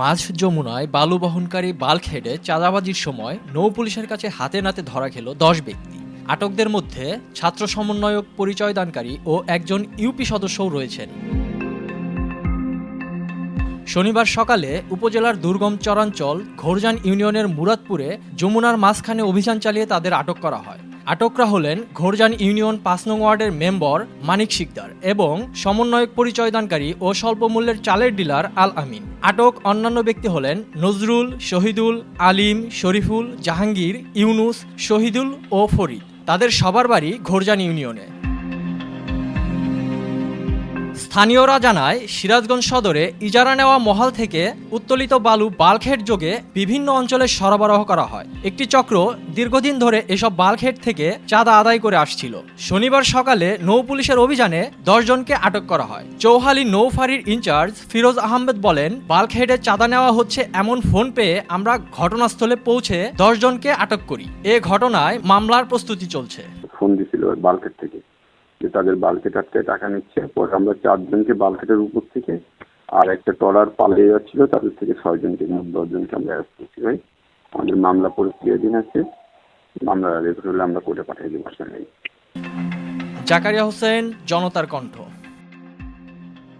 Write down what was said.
মাঝ যমুনায় বালু বহনকারী বাল্কহেডে চাঁদাবাজির সময় নৌ পুলিশের কাছে হাতে নাতে ধরা খেল দশ ব্যক্তি। আটকদের মধ্যে ছাত্র সমন্বয়ক পরিচয় দানকারী ও একজন ইউপি সদস্যও রয়েছেন। শনিবার সকালে উপজেলার দুর্গম চরাঞ্চল ঘোরজান ইউনিয়নের মুরাদপুরে যমুনার মাঝখানে অভিযান চালিয়ে তাদের আটক করা হয়। আটকরা হলেন ঘোরজান ইউনিয়ন পাঁচ নং ওয়ার্ডের মেম্বর মানিক শিকদার এবং সমন্বয়ক পরিচয়দানকারী ও স্বল্প মূল্যের চালের ডিলার আল আমিন। আটক অন্যান্য ব্যক্তি হলেন নজরুল, শহীদুল, আলিম, শরীফুল, জাহাঙ্গীর, ইউনুস, শহীদুল ও ফরিদ। তাদের সবার বাড়ি ঘোরজান ইউনিয়নে। স্থানীয়রা জানায়, সিরাজগঞ্জ সদরে ইজারা নেওয়া মহাল থেকে উত্তোলিত বালু বাল্কহেড যোগে বিভিন্ন অঞ্চলে সরবরাহ করা হয়। একটি চক্র দীর্ঘদিন ধরে এসব বাল্কহেড থেকে চাঁদা আদায় করে আসছিল। শনিবার সকালে নৌ পুলিশের অভিযানে দশজনকে আটক করা হয়। চৌহালি নৌফারির ইনচার্জ ফিরোজ আহমেদ বলেন বাল্কহেডে চাঁদা নেওয়া হচ্ছে এমন ফোন পেয়ে আমরা ঘটনাস্থলে পৌঁছে দশজনকে আটক করি। এ ঘটনায় মামলার প্রস্তুতি চলছে। ফোন বালকেট থেকে। যে তাদের বালকেটার থেকে টাকা নিচ্ছে। পরে আমরা চারজনকে বালকেটের উপর থেকে আর একটা টলার পালিয়ে যাচ্ছিল, তাদের থেকে ছয়জনকে, মোট দশজনকে আমরা অ্যারেস্ট করছি ভাই। আমাদের মামলা দিন আছে। মামলা রেকর্ড হলে আমরা কোর্টে পাঠিয়ে দিব আসলে জাকারিয়া হোসেন, জনতার কণ্ঠ।